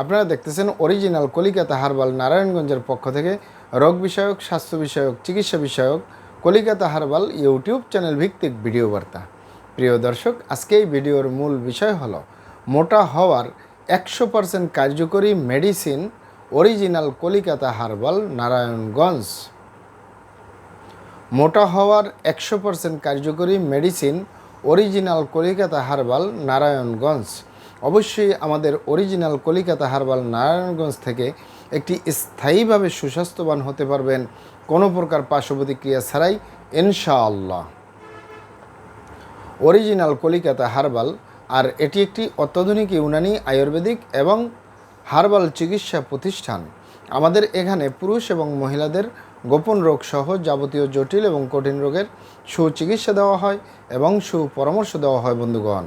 আপনারা দেখতেছেন original Kolikata herbal নারায়ণগঞ্জের পক্ষ থেকে রোগ বিষয়ক, স্বাস্থ্য বিষয়ক, চিকিৎসা বিষয়ক কলিকাতা হারবাল ইউটিউব চ্যানেল ভিত্তিক ভিডিও বার্তা। প্রিয় দর্শক, আজকে এই ভিডিওর মূল বিষয় হলো, মোটা হওয়ার একশো পার্সেন্ট কার্যকরী medicine original Kolikata herbal Narayanganj. মোটা হওয়ার একশো পার্সেন্ট কার্যকরী medicine original Kolikata herbal Narayanganj. অবশ্যই আমাদের অরিজিনাল কলিকাতা হারবাল নারায়ণগঞ্জ থেকে একটি স্থায়ীভাবে সুস্বাস্থ্যবান হতে পারবেন কোনো প্রকার পার্শ্ব প্রতিক্রিয়া ছাড়াই, ইনশাআল্লাহ। অরিজিনাল কলিকাতা হারবাল, আর এটি একটি অত্যাধুনিক ইউনানি, আয়ুর্বেদিক এবং হার্বাল চিকিৎসা প্রতিষ্ঠান। আমাদের এখানে পুরুষ এবং মহিলাদের গোপন রোগ সহ যাবতীয় জটিল এবং কঠিন রোগের সুচিকিৎসা দেওয়া হয় এবং সুপরামর্শ দেওয়া হয় বন্ধুগণ।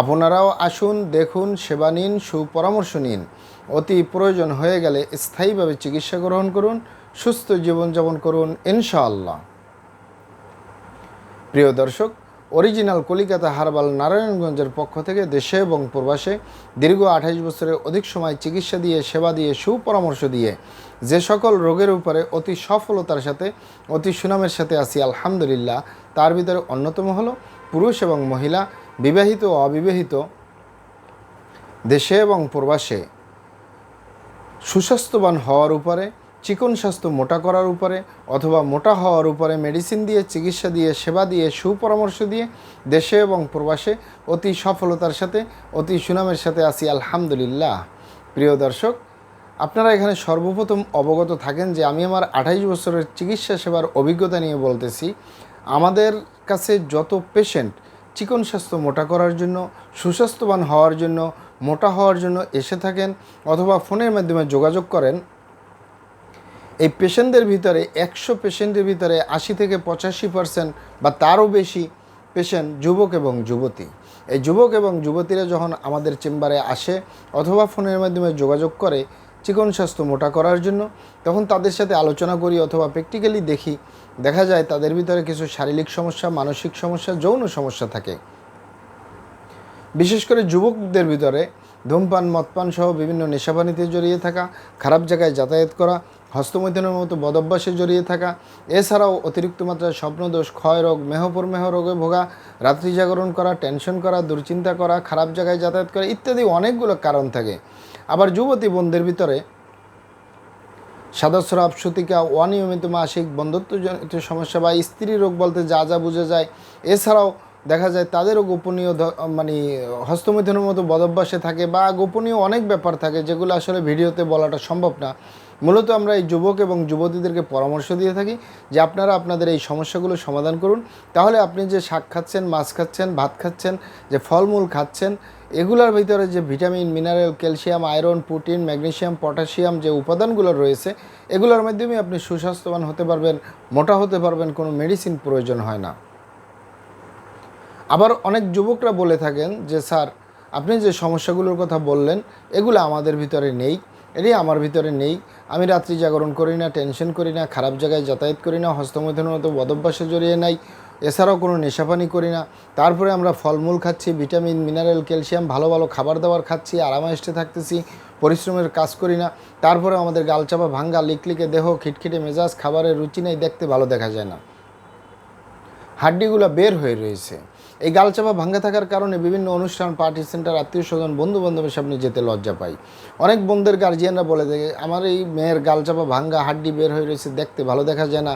আপনারাও আসুন, দেখুন, সেবা নিন, সুপরামর্শ নিন। অতি প্রয়োজন হয়ে গেলে স্থায়ীভাবে চিকিৎসা গ্রহণ করুন, সুস্থ জীবনযাপন করুন, ইনশাআল্লাহ। প্রিয় দর্শক, অরিজিনাল কলিকাতা হারবাল নারায়ণগঞ্জের পক্ষ থেকে দেশে এবং প্রবাসে দীর্ঘ আঠাইশ বছরের অধিক সময় চিকিৎসা দিয়ে, সেবা দিয়ে, সুপরামর্শ দিয়ে যে সকল রোগের উপরে অতি সফলতার সাথে, অতি সুনামের সাথে আছি, আলহামদুলিল্লাহ। তার ভিতরে অন্যতম হলো পুরুষ এবং মহিলা বিবাহিত ও অবিবাহিত, দেশে এবং প্রবাসে সুস্বাস্থ্যবান হওয়ার উপরে, চিকন স্বাস্থ্য মোটা করার উপরে অথবা মোটা হওয়ার উপরে মেডিসিন দিয়ে, চিকিৎসা দিয়ে, সেবা দিয়ে, সুপরামর্শ দিয়ে দেশে এবং প্রবাসে অতি সফলতার সাথে, অতি সুনামের সাথে আছি। আলহামদুলিল্লাহ। প্রিয় দর্শক, আপনারা এখানে সর্বপ্রথম অবগত থাকেন যে আমি আমার আঠাইশ বছরের চিকিৎসা সেবার অভিজ্ঞতা নিয়ে বলতেছি। আমাদের কাছে যত পেশেন্ট চিকন স্বাস্থ্য মোটা করার জন্য, সুস্বাস্থ্যবান হওয়ার জন্য, মোটা হওয়ার জন্য এসে থাকেন অথবা ফোনের মাধ্যমে যোগাযোগ করেন। এই পেশেন্টদের ভিতরে একশো পেশেন্টের ভিতরে আশি থেকে পঁচাশি পার্সেন্ট বা তারও বেশি পেশেন্ট যুবক এবং যুবতী। এই যুবক এবং যুবতীরা যখন আমাদের চেম্বারে আসে অথবা ফোনের মাধ্যমে যোগাযোগ করে চিকন স্বাস্থ্য মোটা করার জন্য। তখন তাদের সাথে আলোচনা করি অথবা প্র্যাকটিক্যালি দেখি। দেখা যায় তাদের ভিতরে কিছু শারীরিক সমস্যা, মানসিক সমস্যা, যৌন সমস্যা থাকে। বিশেষ করে যুবকদের ভিতরে ধূমপান, মদপান সহ বিভিন্ন নেশাপানিতে জড়িয়ে থাকা, খারাপ জায়গায় যাতায়াত করা, হস্তমৈথুনের মতো বদভ্যাসে জড়িয়ে থাকা, এছাড়াও অতিরিক্ত মাত্রায় স্বপ্নদোষ ক্ষয় রোগ মেহপরমেহ রোগে ভোগা রাত্রি জাগরণ করা টেনশন করা, দুশ্চিন্তা করা, খারাপ জায়গায় যাতায়াত করা ইত্যাদি অনেকগুলো কারণ থাকে। আবার যুবতী বোনদের ভিতরে সাদাস্রাব সুতিকা অনিয়মিত মাসিক বন্ধুত্বজনিত সমস্যা বা স্ত্রী রোগ বলতে যা যা বোঝা যায়, এছাড়াও দেখা যায় তাদেরও গোপনীয় মানে হস্তমৈথুনের মতো বদভ্যাসে থাকে বা গোপনীয় অনেক ব্যাপার থাকে যেগুলো আসলে ভিডিওতে বলাটা সম্ভব না। মূলত আমরা এই যুবক এবং যুবতীদেরকে পরামর্শ দিয়ে থাকি যে আপনারা আপনাদের এই সমস্যাগুলো সমাধান করুন। তাহলে আপনি যে শাক খাচ্ছেন, মাছ খাচ্ছেন, ভাত খাচ্ছেন, যে ফলমূল খাচ্ছেন এগুলোর ভিতরে যে vitamin, mineral, calcium, iron, protein magnesium potassium যে উপাদানগুলো রয়েছে, এগুলোর মাধ্যমে আপনি সুস্বাস্থ্যবান হতে পারবেন, মোটা হতে পারবেন, কোনো মেডিসিন প্রয়োজন হয় না। আবার অনেক যুবকরা বলে থাকেন যে, স্যার, আপনি যে সমস্যাগুলোর কথা বললেন, এগুলো আমাদের ভিতরে নেই, এটি আমার ভিতরে নেই আমি রাত্রি জাগরণ করি না, টেনশন করি না, খারাপ জায়গায় যাতায়াত করি না, হস্তমৈথুনের মতো বদভ্যাসে জড়িয়ে নাই, এছাড়াও কোনো নেশাপানি করি না। তারপরে আমরা ফলমূল খাচ্ছি, ভিটামিন, মিনারেল, ক্যালসিয়াম, ভালো ভালো খাবার দাবার খাচ্ছি আরামায়েস্টে থাকতেছি, পরিশ্রমের কাজ করি না। তারপরে আমাদের গালচাপা ভাঙ্গা লিকলিকে দেহ, খিটখিটে মেজাজ, খাবারের রুচি নেই, দেখতে ভালো দেখা যায় না। হাড্ডিগুলো বের হয়ে রয়েছে। এই গালচাপা ভাঙ্গা থাকার কারণে বিভিন্ন অনুষ্ঠান পার্টি সেন্টার আত্মীয় স্বজন বন্ধু বান্ধবের সামনে যেতে লজ্জা পাই অনেক বন্ধুদের গার্জিয়ানরা বলে দেয়, আমার এই মেয়ের গালচাপা ভাঙ্গা হাড্ডি বের হয়ে রয়েছে, দেখতে ভালো দেখা যায় না।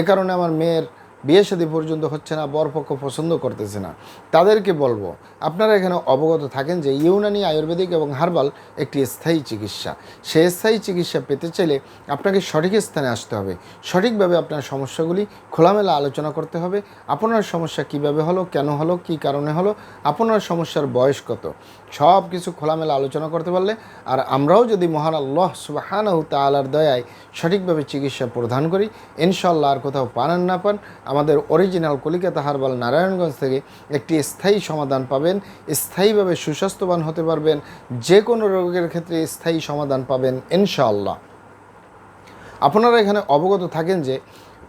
এ কারণে আমার মেয়ের বিয়ে শাদী পর্যন্ত হচ্ছে না, বরপক্ষ পছন্দ করতেছে না। তাদেরকে বলব, আপনারা এখানে অবগত থাকেন যে ইউনানি আয়ুর্বেদিক এবং হার্বাল একটি স্থায়ী চিকিৎসা। সে স্থায়ী চিকিৎসা পেতে চাইলে আপনাকে সঠিক স্থানে আসতে হবে। সঠিকভাবে আপনার সমস্যাগুলি খোলামেলা আলোচনা করতে হবে। আপনার সমস্যা কীভাবে হলো, কেন হলো, কি কারণে হলো, আপনার সমস্যার বয়স কত? সব কিছু খোলামেলা আলোচনা করতে পারলে, আর আমরাও যদি মহান আল্লাহ সুবাহানাহু তালার দয়ায় সঠিকভাবে চিকিৎসা প্রদান করি ইনশাল্লাহ আর কোথাও পান না পান আমাদের অরিজিনাল কলিকাতা হারবাল নারায়ণগঞ্জ থেকে একটি স্থায়ী সমাধান পাবেন, স্থায়ীভাবে সুস্বাস্থ্যবান হতে পারবেন, যে কোনো রোগের ক্ষেত্রে স্থায়ী সমাধান পাবেন ইনশাআল্লাহ। আপনারা এখানে অবগত থাকেন যে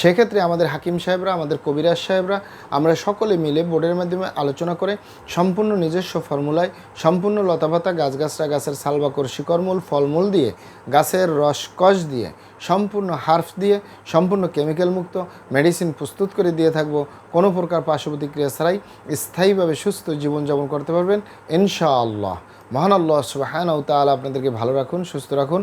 সেক্ষেত্রে আমাদের হাকিম সাহেবরা, আমাদের কবিরাজ সাহেবরা, আমরা সকলে মিলে বোর্ডের মাধ্যমে আলোচনা করে সম্পূর্ণ নিজস্ব ফর্মুলায়, সম্পূর্ণ লতাপাতা গাছগাছরা গাছের সালবাকর, শিকড়মূল, ফলমূল দিয়ে, গাছের রস কষ দিয়ে, সম্পূর্ণ হার্ফ দিয়ে, সম্পূর্ণ কেমিক্যাল মুক্ত, মেডিসিন প্রস্তুত করে দিয়ে থাকব। কোনো প্রকার পার্শ্ব প্রতিক্রিয়া ছাড়াই স্থায়ীভাবে সুস্থ জীবনযাপন করতে পারবেন ইনশাআল্লাহ। মহান আল্লাহ তাআলা আপনাদেরকে ভালো রাখুন, সুস্থ রাখুন।